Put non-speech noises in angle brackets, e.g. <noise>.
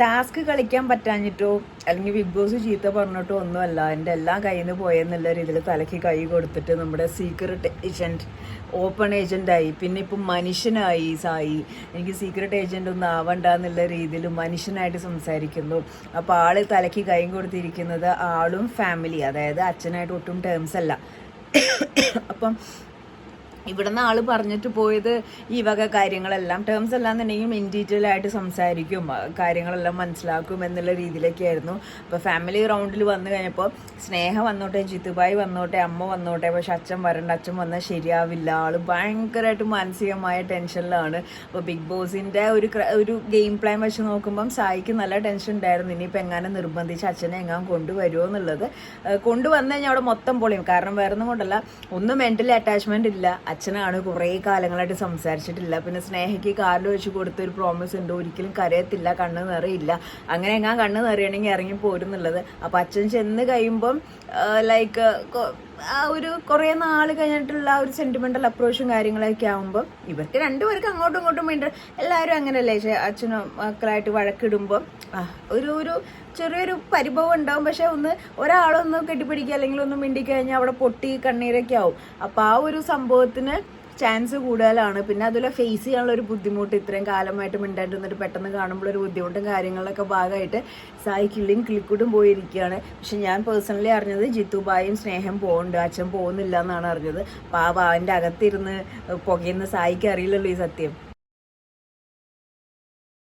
Task കളിക്കാൻ പറ്റാഞ്ഞിട്ടോ? അല്ലെങ്കിൽ big boss ചീത്ത പറഞ്ഞിട്ടോ ഒന്നുമല്ല. എന്റെ എല്ലാം കയ്യിൽ നിന്ന് പോയെന്നുള്ള രീതിയിൽ തലയ്ക്ക് കൈ കൊടുത്തിട്ട് നമ്മുടെ സീക്രട്ട് ഏജന്റ് ഓപ്പൺ ഏജന്റായി പിന്നെ ഇപ്പം മനുഷ്യനായി സായി. എനിക്ക് സീക്രട്ട് ഏജന്റ് ഒന്നും ആവണ്ട എന്നുള്ള രീതിയിൽ മനുഷ്യനായിട്ട് സംസാരിക്കുന്നു. അപ്പോൾ ആൾ തലയ്ക്ക് കൈ കൊടുത്തിരിക്കുന്നത് ആളും ഫാമിലി അതായത് അച്ഛനായിട്ട് ഒട്ടും ടേംസ് അല്ല. <coughs> അപ്പം ഇവിടുന്ന് ആൾ പറഞ്ഞിട്ട് പോയത് ഈ വക കാര്യങ്ങളെല്ലാം ടേംസ് ഇൻ ഡീറ്റൈൽ ആയിട്ട് സംസാരിക്കും കാര്യങ്ങളെല്ലാം മനസ്സിലാക്കും എന്നുള്ള രീതിയിലൊക്കെയായിരുന്നു. അപ്പോൾ ഫാമിലി റൗണ്ടിൽ വന്നു കഴിഞ്ഞപ്പോൾ സ്നേഹ വന്നോട്ടെ ജിത്തുബായി വന്നോട്ടെ അമ്മ വന്നോട്ടെ പക്ഷെ അച്ഛൻ വരണ്ട അച്ഛൻ വന്നാൽ ശരിയാവില്ല. ആൾ ഭയങ്കരമായിട്ട് മാനസികമായ ടെൻഷനിലാണ്. അപ്പോൾ ബിഗ് ബോസിന്റെ ഒരു ഒരു ഗെയിം പ്ലാൻ വെച്ച് നോക്കുമ്പം സായിക്ക് നല്ല ടെൻഷൻ ഉണ്ടായിരുന്നു. ഇനിയിപ്പോൾ എങ്ങാനും നിർബന്ധിച്ച് അച്ഛനെ എങ്ങാൻ കൊണ്ടുവരുമോ എന്നുള്ളത്. കൊണ്ടുവന്നു കഴിഞ്ഞാൽ അവിടെ മൊത്തം പൊളിയും. കാരണം വേറെ ഒന്നും കൊണ്ടല്ല ഒന്നും മെന്റലി അറ്റാച്ച്മെന്റ് ഇല്ല. അച്ഛനാണ് കുറേ കാലങ്ങളായിട്ട് സംസാരിച്ചിട്ടില്ല. പിന്നെ സ്നേഹയ്ക്ക് കാറിൽ വെച്ച് കൊടുത്ത ഒരു പ്രോമിസ് ഉണ്ട്? ഒരിക്കലും കരയത്തില്ല കണ്ണ് നിറയില്ല. അങ്ങനെ എങ്ങാൻ കണ്ണ് നിറയണമെങ്കിൽ ഇറങ്ങി പോരുന്നുള്ളത് അപ്പം അച്ഛൻ ചെന്ന് കഴിയുമ്പം ലൈക്ക് ഒരു കുറേ നാൾ കഴിഞ്ഞിട്ടുള്ള ഒരു സെന്റിമെന്റൽ അപ്രോച്ചും കാര്യങ്ങളൊക്കെ ആകുമ്പോൾ ഇവർക്ക് രണ്ടുപേർക്ക് അങ്ങോട്ടും ഇങ്ങോട്ടും വേണ്ടി എല്ലാവരും അങ്ങനെയല്ലേ അച്ഛനും മക്കളായിട്ട് വഴക്കിടുമ്പോൾ ഒരു ഒരു ചെറിയൊരു പരിഭവം ഉണ്ടാവും. പക്ഷെ ഒന്ന് ഒരാളൊന്ന് കെട്ടിപ്പിടിക്കുക അല്ലെങ്കിൽ ഒന്ന് മിണ്ടിക്കഴിഞ്ഞാൽ അവിടെ പൊട്ടി കണ്ണീരൊക്കെ ആവും. അപ്പോൾ ആ ഒരു സംഭവത്തിന് ചാൻസ് കൂടുതലാണ്. പിന്നെ അതുപോലെ ഫേസ് ചെയ്യാനുള്ള ഒരു ബുദ്ധിമുട്ട് ഇത്രയും കാലമായിട്ട് മിണ്ടായിട്ട് നിന്നിട്ട് പെട്ടെന്ന് കാണുമ്പോൾ ഒരു ബുദ്ധിമുട്ടും കാര്യങ്ങളൊക്കെ ഭാഗമായിട്ട് സായി കിള്ളിയും കിളിക്കൂട്ടും പോയിരിക്കുകയാണ്. പക്ഷെ ഞാൻ പേഴ്സണലി അറിഞ്ഞത് ജിത്തുബായും സ്നേഹം പോകുന്നുണ്ട് അച്ഛൻ പോകുന്നില്ല എന്നാണ് അറിഞ്ഞത്. അപ്പോൾ ആ വാവിന്റെ അകത്തിരുന്ന് പുകയുന്ന സായിക്ക് അറിയില്ലല്ലോ ഈ സത്യം.